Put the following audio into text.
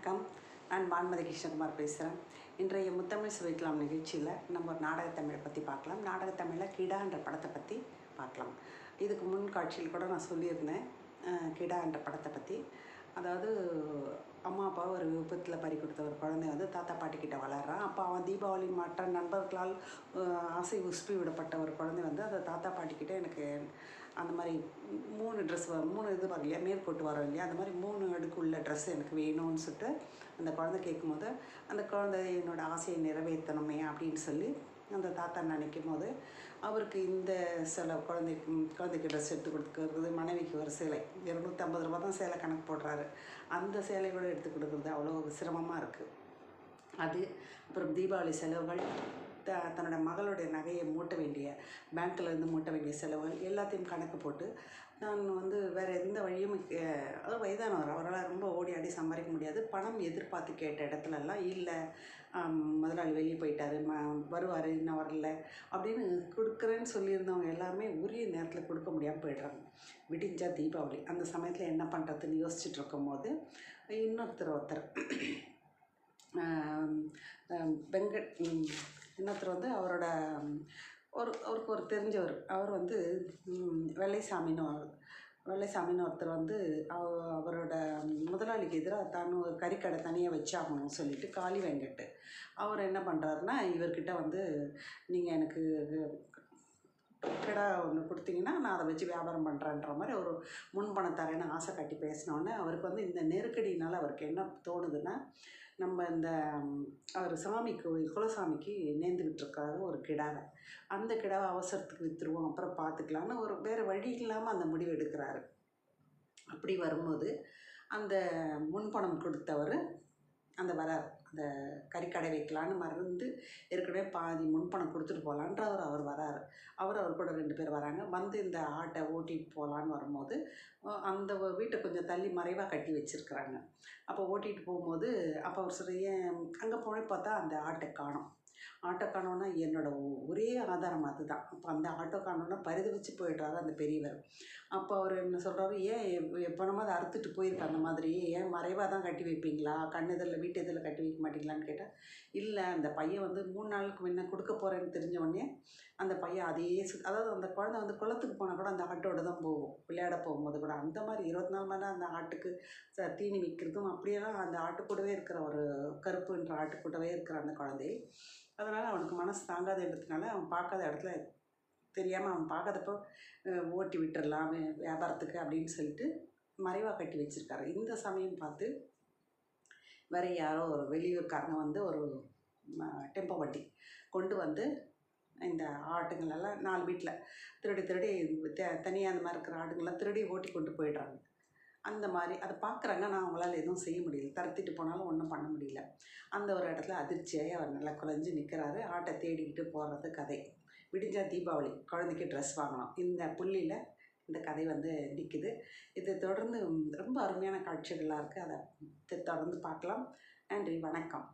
வணக்கம். நான் வான்மதி கிருஷ்ணகுமார் பேசுகிறேன் இன்றைய முத்தமிழ் சுவைக்கலாம் நிகழ்ச்சியில் நம்ம ஒரு நாடகத்தமிழை பற்றி பார்க்கலாம். நாடகத்தமிழில் கிடான்ற படத்தை பற்றி பார்க்கலாம். இதுக்கு முன் காட்சியில் கூட நான் சொல்லியிருந்தேன். கிடான்ற படத்தை பற்றி அதாவது அம்மா அப்பா ஒரு விபத்தில் பறி கொடுத்த ஒரு குழந்தை வந்து தாத்தா பாட்டிக்கிட்ட வளர்றான். அப்போ அவன் தீபாவளி மற்ற நண்பர்களால் ஆசை உஸ்பி விடப்பட்ட ஒரு குழந்தை வந்து அந்த தாத்தா பாட்டிக்கிட்ட எனக்கு அந்த மாதிரி மூணு ட்ரெஸ் மூணு இது வரும் இல்லையா? மேற்கொட்டு வரோம் இல்லையா? அந்த மாதிரி மூணு அடுக்கு உள்ள ட்ரெஸ் எனக்கு வேணும்னு சொல்லிட்டு அந்த குழந்தை கேட்கும்போது அந்த குழந்தை என்னோட ஆசையை நிறைவேற்றணுமே அப்படின்னு சொல்லி அந்த தாத்தா நினைக்கும் போது அவருக்கு இந்த சில குழந்தைக்கு குழந்தைக்கு ட்ரெஸ் எடுத்து கொடுக்குறது மனைவிக்கு ஒரு சேலை இரநூத்தம்பது ரூபா தான் சேலை கணக்கு போடுறாரு. அந்த சேலை கூட எடுத்து கொடுக்குறது அவ்வளோ சிரமமாக இருக்குது அது. அப்புறம் தீபாவளி செலவுகள் த தன்னோட மகளுடைய நகையை மூட்ட வேண்டிய பேங்க்கில் இருந்து மூட்ட வேண்டிய செலவுகள் எல்லாத்தையும் கணக்கு போட்டு நான் வந்து வேறு எந்த வழியும் அஹ், அதாவது வயதானவர். அவரால் ரொம்ப ஓடி ஆடி சம்பாதிக்க முடியாது. பணம் எதிர்பார்த்து கேட்ட இடத்துலலாம் இல்லை. முதலாளி வெளியே போயிட்டாரு ம வருவார் இன்னும் வரல அப்படின்னு கொடுக்குறேன்னு சொல்லியிருந்தவங்க எல்லாருமே உரிய நேரத்தில் கொடுக்க முடியாமல் போயிடுறாங்க. விடிஞ்சா தீபாவளி. அந்த சமயத்தில் என்ன பண்ணுறதுன்னு யோசிச்சுட்டு இருக்கும்போது இன்னொருத்தர் ஒருத்தர் வெங்கட் இன்னொருத்தர் வந்து அவரோட ஒரு அவருக்கு ஒரு தெரிஞ்சவர். அவர் வந்து வெள்ளைசாமின்னு ஒரு வெள்ளைசாமின்னு ஒருத்தர் வந்து அவ- அவரோட முதலாளிக்கு எதிராக தான் ஒரு கறிக்கடை தனியாக வச்சாகணும்னு சொல்லிட்டு காளி வெங்கட்டு. அவர் என்ன பண்ணுறாருன்னா இவர்கிட்ட வந்து நீங்கள் எனக்கு கிடா ஒன்று கொடுத்தீங்கன்னா நான் அதை வச்சு வியாபாரம் பண்ணுறேன்ற மாதிரி ஒரு முன்பணம் தரேன்னு ஆசை காட்டி பேசினோடனே அவருக்கு வந்து இந்த நெருக்கடினால் அவருக்கு என்ன தோணுதுன்னா நம்ம இந்த அவர் சாமி கோயில் குலசாமிக்கு நேர்ந்து விட்டுருக்காரு ஒரு கிடாவை. அந்த கிடாவை அவசரத்துக்கு விற்றுருவோம் அப்புறம் பார்த்துக்கலான்னு ஒரு வேறு வழி இல்லாமல் அந்த முடிவு எடுக்கிறாரு. அப்படி வரும்போது அந்த முன்பணம் கொடுத்தவர் அந்த வரார் அந்த கறிக்கடை வைக்கலான்னு மறந்து ஏற்கனவே பாதி முன்பணம் கொடுத்துட்டு போகலான்றவர் அவர் வராரு. அவர் அவர் கூட ரெண்டு பேர் வராங்க. வந்து இந்த ஆட்டை ஓட்டிகிட்டு போகலான்னு வரும்போது அந்த வீட்டை கொஞ்சம் தள்ளி மறைவாக கட்டி வச்சுருக்குறாங்க. அப்போ ஓட்டிகிட்டு போகும்போது அப்போ அவர் சரி ஏன் அங்கே போய் பார்த்தா அந்த ஆட்டை காணும். ஆட்டோ காணோன்னா என்னோட ஒரே ஆதாரம் அதுதான். அப்போ அந்த ஆட்டோ காணோன்னா பரிதவிச்சு போயிடுறாரு அந்த பெரியவர். அப்போ அவர் என்ன சொல்கிறாரு ஏன் எப்- அதை அறுத்துட்டு போயிருக்கு அந்த மாதிரி? ஏன் மறைவாக தான் கட்டி வைப்பீங்களா? கண் இதில் வீட்டு இதில் கட்டி வைக்க மாட்டீங்களான்னு கேட்டால் இல்லை அந்த பையன் வந்து மூணு நாளுக்கு முன்ன கொடுக்க போகிறேன்னு தெரிஞ்ச உடனே அந்த பையன் அதையே சு அதாவது அந்த குழந்தை வந்து குளத்துக்கு போனால் கூட அந்த ஆட்டோட தான் போகும். விளையாட போகும்போது கூட அந்த மாதிரி இருபத்தி நாலு மணி நேரம் அந்த ஆட்டுக்கு தீனி விற்கிறதும் அப்படியெல்லாம் அந்த ஆட்டு கூடவே இருக்கிற ஒரு கருப்புன்ற ஆட்டு கூடவே இருக்கிற அந்த குழந்தை அதனால் அவனுக்கு மனசு தாங்காதன்றதுனால அவன் பார்க்காத இடத்துல தெரியாமல் அவன் பார்க்காதப்போ ஓட்டி விட்டுறலாம் வியாபாரத்துக்கு அப்படின்னு சொல்லிட்டு மறைவாக கட்டி வச்சுருக்காரு. இந்த சமயம் பார்த்து வேற யாரோ ஒரு வெளியூர்காரங்க வந்து ஒரு டெம்போ வண்டி கொண்டு வந்து இந்த ஆட்டுங்களெல்லாம் நாலு வீட்டில் திருடி திருடி த தனியாக அந்த மாதிரி இருக்கிற ஆடுங்கள்லாம் திருடி ஓட்டி கொண்டு போயிடுறாங்க. அந்த மாதிரி அதை பார்க்குறாங்க நான் அவங்களால எதுவும் செய்ய முடியல. தரத்திட்டு போனாலும் ஒன்றும் பண்ண முடியல. அந்த ஒரு இடத்துல அதிர்ச்சியாகி அவர் நல்லா குறைஞ்சி நிற்கிறாரு ஆட்டை தேடிக்கிட்டு போகிறது கதை. விடிஞ்சா தீபாவளி குழந்தைக்கு ட்ரெஸ் வாங்கணும். இந்த புள்ளியில் இந்த கதை வந்து நிற்குது இதை தொடர்ந்து ரொம்ப அருமையான காட்சிகளாக இருக்குது அதை தொடர்ந்து பார்க்கலாம். நன்றி வணக்கம்.